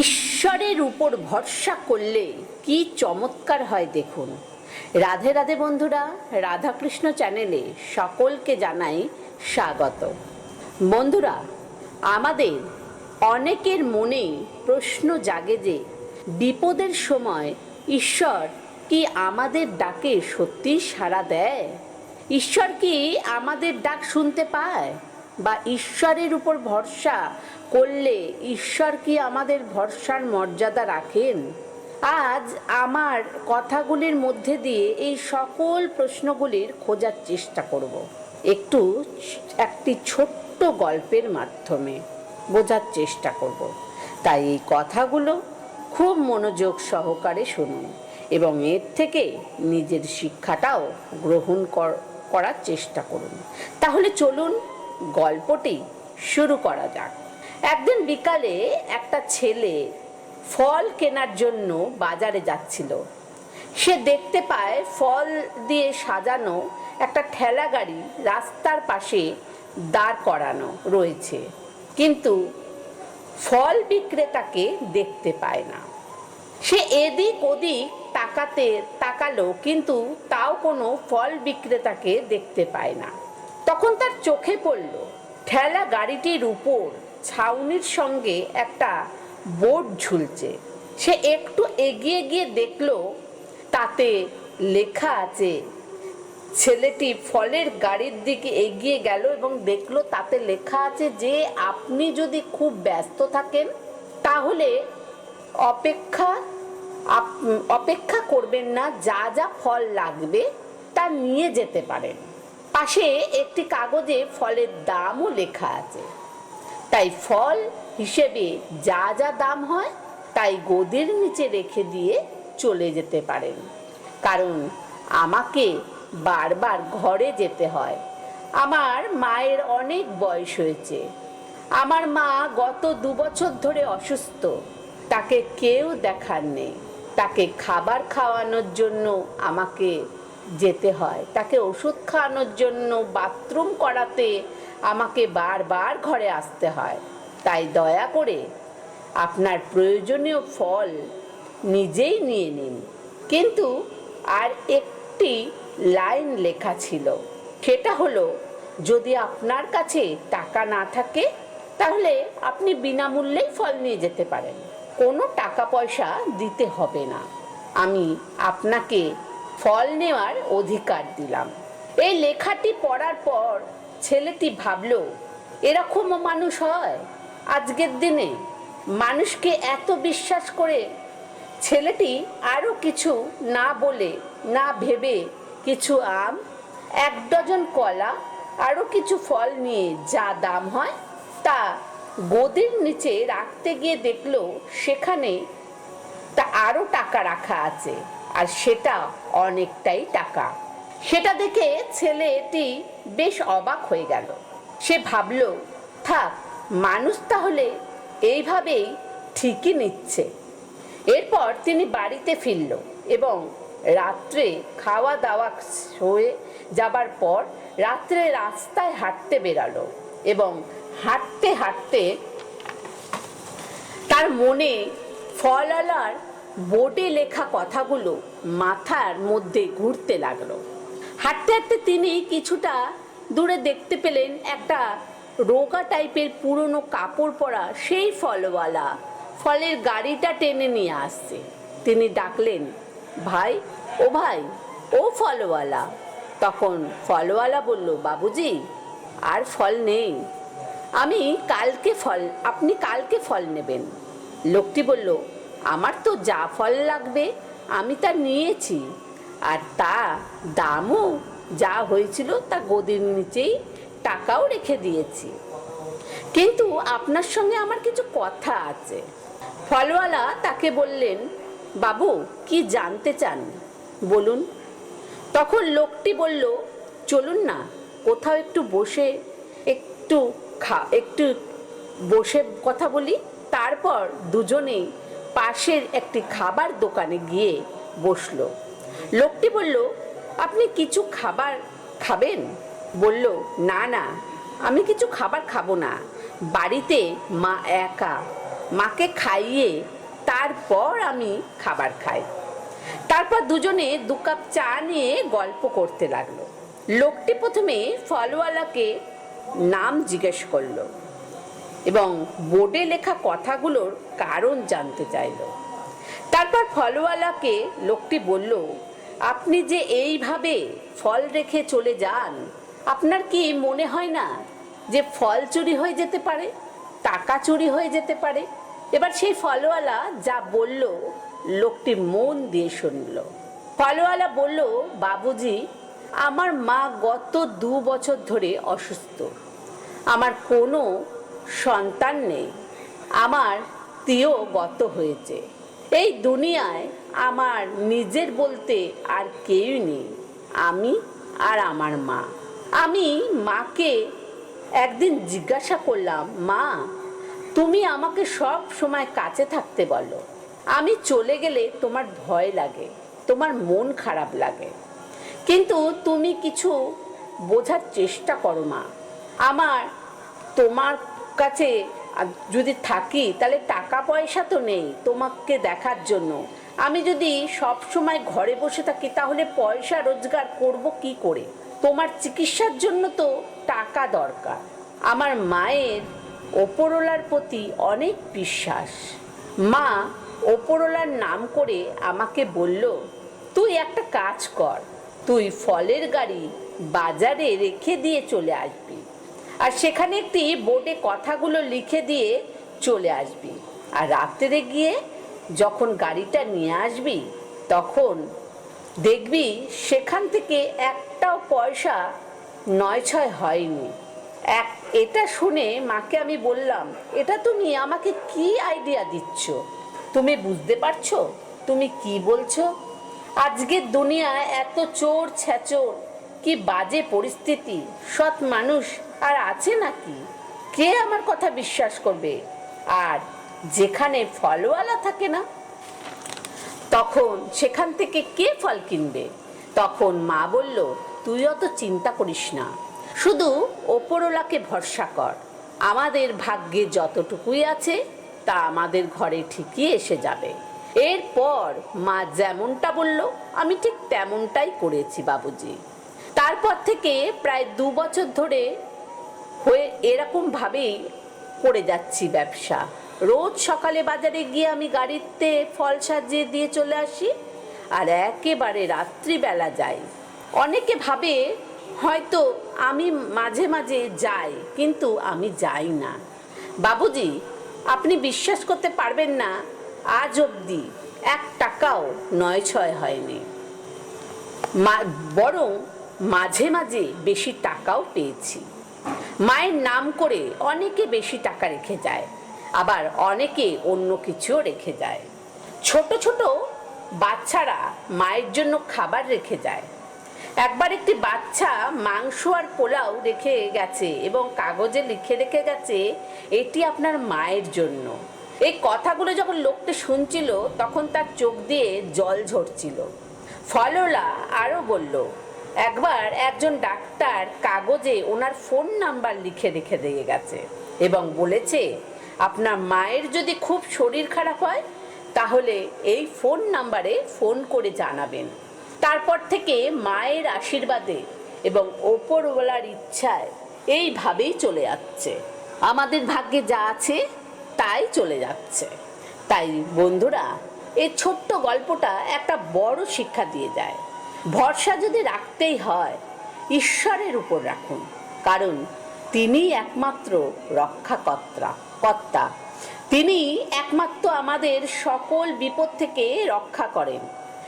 ঈশ্বরের উপর ভরসা করলে কি চমৎকার হয় দেখুন। রাধে রাধে বন্ধুরা, রাধাকৃষ্ণ চ্যানেলে সকলকে জানাই স্বাগত। বন্ধুরা, আমাদের অনেকের মনে প্রশ্ন জাগে যে, বিপদের সময় ঈশ্বর কি আমাদের ডাকে সত্যি সাড়া দেয়? ঈশ্বর কি আমাদের ডাক শুনতে পায়? বা ঈশ্বরের উপর ভরসা করলে ঈশ্বর কি আমাদের ভরসার মর্যাদা রাখেন? আজ আমার কথাগুলির মধ্যে দিয়ে এই সকল প্রশ্নগুলির খোঁজার চেষ্টা করব। একটু একটি ছোট্ট গল্পের মাধ্যমে বোঝার চেষ্টা করব। তাই এই কথাগুলো খুব মনোযোগ সহকারে শুনুন এবং এর থেকে নিজের শিক্ষাটাও গ্রহণ কর- করার চেষ্টা করুন। তাহলে চলুন গল্পটি শুরু করা যাক। একদিন বিকালে একটা ছেলে ফল কেনার জন্য বাজারে যাচ্ছিল। সে দেখতে পায় ফল দিয়ে সাজানো একটা ঠেলা গাড়ি রাস্তার পাশে দাঁড় করানো রয়েছে। কিন্তু ফল বিক্রেতাকে দেখতে পায় না। সে এদিক ওদিক তাকাতে তাকালো, কিন্তু তাও কোনো ফল বিক্রেতাকে দেখতে পায় না। তখন তার চোখে পড়ল ঠেলা গাড়িটির উপর ছাউনির সঙ্গে একটা বোর্ড ঝুলছে। সে একটু এগিয়ে গিয়ে দেখল, তাতে লেখা আছে, ছেলেটি ফলের গাড়ির দিকে এগিয়ে গেল এবং দেখল, তাতে লেখা আছে যে আপনি যদি খুব ব্যস্ত থাকেন, তাহলে অপেক্ষা অপেক্ষা করবেন না, যা যা ফল লাগবে তা নিয়ে যেতে পারেন। পাশে একটি কাগজে ফলের দামও লেখা আছে। তাই ফল হিসেবে যা যা দাম হয়, তাই গদির নিচে রেখে দিয়ে চলে যেতে পারেন। কারণ আমাকে বারবার ঘরে যেতে হয়। আমার মায়ের অনেক বয়স হয়েছে। আমার মা গত দু বছর ধরে অসুস্থ। তাকে কেউ দেখার নেই তাকে খাবার খাওয়ানোর জন্য আমাকে যেতে হয়। তাকে ওষুধ খাওয়ানোর জন্য বাথরুম করাতে আমাকে বারবার ঘরে আসতে হয়। তাই দয়া করে আপনার প্রয়োজনীয় ফল নিজেই নিয়ে নিন। কিন্তু আর একটি লাইন লেখা ছিল। সেটা হলো, যদি আপনার কাছে টাকা না থাকে, তাহলে আপনি বিনামূল্যেই ফল নিয়ে যেতে পারেন। কোনো টাকা পয়সা দিতে হবে না। আমি আপনাকে ফল নেওয়ার অধিকার দিলাম। এই লেখাটি পড়ার পর ছেলেটি ভাবলো এরকমও মানুষ হয় আজকের দিনে? মানুষকে এত বিশ্বাস করে? ছেলেটি আরও কিছু না বলে, না ভেবে কিছু আম, এক ডজন কলা, আরও কিছু ফল নিয়ে যা দাম হয় তা গদির নিচে রাখতে গিয়ে দেখল সেখানে তা আরও টাকা রাখা আছে। আর সেটা অনেকটাই টাকা। সেটা দেখে ছেলেটি বেশ অবাক হয়ে গেল। সে ভাবল, থাক, মানুষ তাহলে এইভাবেই ঠিকই নিচ্ছে। এরপর তিনি বাড়িতে ফিরল এবং রাত্রে খাওয়া দাওয়া হয়ে যাবার পর রাত্রে রাস্তায় হাঁটতে বেরালো এবং হাঁটতে হাঁটতে তার মনে ফলওয়ালার বোর্ডে লেখা কথাগুলো মাথার মধ্যে ঘুরতে লাগল। হাঁটতে হাঁটতে তিনি কিছুটা দূরে দেখতে পেলেন একটা রোগা টাইপের পুরনো কাপড় পরা সেই ফলওয়ালা। ফলের গাড়িটা টেনে নিয়ে আসছে। তিনি ডাকলেন, ভাই, ও ভাই, ও ফলওয়ালা। তখন ফলওয়ালা বলল, বাবুজি, আর ফল নেই। আমি কালকে ফল, আপনি কালকে ফল নেবেন। লোকটি বলল আমার তো যা ফল লাগবে, আমি তা নিয়েছি। আর তা দামও যা হয়েছিল তা গদির নিচেই টাকাও রেখে দিয়েছি। কিন্তু আপনার সঙ্গে আমার কিছু কথা আছে। ফলওয়ালা তাকে বললেন, বাবু, কি জানতে চান? বলুন। তখন লোকটি বলল, চলুন না, কোথাও একটু বসে, একটু খা, একটু বসে কথা বলি। তারপর দুজনেই পাশের একটি খাবার দোকানে গিয়ে বসল। লোকটি বলল, আপনি কিছু খাবার খাবেন? বলল, না না, আমি কিছু খাবার খাব না। বাড়িতে মা একা। মাকে খাইয়ে তারপর আমি খাবার খাই। তারপর দুজনে দু কাপ চা নিয়ে গল্প করতে লাগল। লোকটি প্রথমে ফলওয়ালাকে নাম জিজ্ঞেস করল। এবং বোর্ডে লেখা কথাগুলোর কারণ জানতে চাইলো। তারপর ফলওয়ালাকে লোকটি বলল, আপনি যে এইভাবে ফল রেখে চলে যান, আপনার কি মনে হয় না যে ফল চুরি হয়ে যেতে পারে, টাকা চুরি হয়ে যেতে পারে? এবার সেই ফলওয়ালা যা বলল, লোকটি মন দিয়ে শুনল। ফলওয়ালা বলল, বাবুজি, আমার মা গত দু বছর ধরে অসুস্থ। আমার কোনো সন্তান নেই। আমার প্রিয় গত হয়েছে। এই দুনিয়ায় আমার নিজের বলতে আর কেউই নেই। আমি আর আমার মা। আমি মাকে একদিন জিজ্ঞাসা করলাম, মা, তুমি আমাকে সব সময় কাছে থাকতে বলো। আমি চলে গেলে তোমার ভয় লাগে, তোমার মন খারাপ লাগে। কিন্তু তুমি কিছু বোঝার চেষ্টা করো মা। আমার তোমার কাছে। যদি থাকি, তাহলে টাকা পয়সা তো নেই তোমাকে দেখার জন্য। আমি যদি সব সময় ঘরে বসে থাকি, তাহলে পয়সা রোজগার করব কি করে? তোমার চিকিৎসার জন্য তো টাকা দরকার। আমার মায়ের ওপরওয়ালার প্রতি অনেক বিশ্বাস। মা ওপরওয়ালার নাম করে আমাকে বলল, তুই একটা কাজ কর। তুই ফলের গাড়ি বাজারে রেখে দিয়ে চলে আসবি। আর সেখানে একটি বোর্ডে কথাগুলো লিখে দিয়ে চলে আসবি। আর রাত্রে গিয়ে যখন গাড়িটা নিয়ে আসবি, তখন দেখবি সেখান থেকে একটাও পয়সা নয় ছয় হয়নি। এক, এটা শুনে মাকে আমি বললাম, এটা তুমি আমাকে কি আইডিয়া দিচ্ছ? তুমি বুঝতে পারছ? তুমি কি বলছো? আজকের দুনিয়ায় এত চোর ছেচোর কি বাজে পরিস্থিতি। সৎ মানুষ আর আছে নাকি? কে আমার কথা বিশ্বাস করবে? আর যেখানে ফলওয়ালা থাকে না, তখন সেখান থেকে কে ফল কিনবে? তখন মা বলল, তুই অত চিন্তা করিস না। শুধু ওপরওয়ালাকে ভরসা কর। আমাদের ভাগ্যে যতটুকুই আছে, তা আমাদের ঘরে ঠিকই এসে যাবে। এরপর মা যেমনটা বলল, আমি ঠিক তেমনটাই করেছি বাবুজি। তারপর থেকে প্রায় দু বছর ধরে হয়ে এরকমভাবেই করে যাচ্ছি ব্যবসা। রোজ সকালে বাজারে গিয়ে আমি গাড়িতে ফল সাজিয়ে দিয়ে চলে আসি আর একেবারে রাত্রিবেলা যাই। অনেকে ভাবে হয়তো আমি মাঝে মাঝে যাই, কিন্তু আমি যাই না। বাবুজি, আপনি বিশ্বাস করতে পারবেন না, আজ অবধি এক টাকাও নয় ছয় হয়নি বরং মাঝে মাঝে বেশি টাকাও পেয়েছি। মায়ের নাম করে অনেকে বেশি টাকা রেখে যায়, আবার অনেকে অন্য কিছুও রেখে যায়। ছোট ছোট বাচ্চারা মায়ের জন্য খাবার রেখে যায়। একবার একটি বাচ্চা মাংস আর পোলাও রেখে গেছে এবং কাগজে লিখে রেখে গেছে, এটি আপনার মায়ের জন্য। এই কথাগুলো যখন লোকটা শুনছিল, তখন তার চোখ দিয়ে জল ঝরছিল। ফলোলা আরও বলল একবার একজন ডাক্তার কাগজে ওনার ফোন নাম্বার লিখে রেখে দিয়ে গেছে এবং বলেছে, আপনার মায়ের যদি খুব শরীর খারাপ হয়, তাহলে এই ফোন নাম্বারে ফোন করে জানাবেন। তারপর থেকে মায়ের আশীর্বাদে এবং ওপরওয়ালার ইচ্ছায় এইভাবেই চলে যাচ্ছে। আমাদের ভাগ্যে যা আছে, তাই চলে যাচ্ছে। তাই বন্ধুরা, এই ছোট্ট গল্পটা একটা বড় শিক্ষা দিয়ে যায়। ভরসা যদি রাখতেই হয়, ঈশ্বরের উপর রাখুন। কারণ তিনি একমাত্র রক্ষাকর্তা, কর্তা। তিনি একমাত্র আমাদের সকল বিপদ থেকে রক্ষা করেন।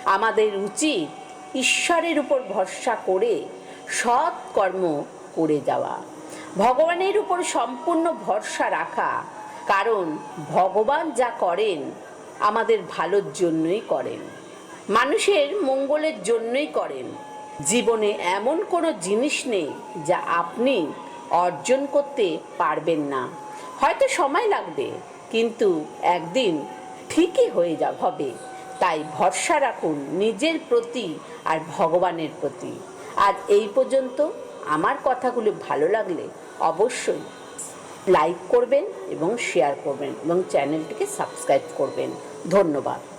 আমাদের উচিত ঈশ্বরের উপর ভরসা করে সৎ কর্ম করে যাওয়া। ভগবানের উপর সম্পূর্ণ ভরসা রাখা, কারণ ভগবান যা করেন, আমাদের ভালোর জন্যই করেন। মানুষের মঙ্গলের জন্যই করেন। জীবনে এমন কোনো জিনিস নেই যা আপনি অর্জন করতে পারবেন না। হয়তো সময় লাগবে, কিন্তু একদিন ঠিকই হয়ে যা, হবে। তাই ভরসা রাখুন নিজের প্রতি আর ভগবানের প্রতি। আজ এই পর্যন্ত আমার কথাগুলো ভালো লাগলে অবশ্যই লাইক করবেন এবং শেয়ার করবেন এবং চ্যানেলটিকে সাবস্ক্রাইব করবেন। ধন্যবাদ।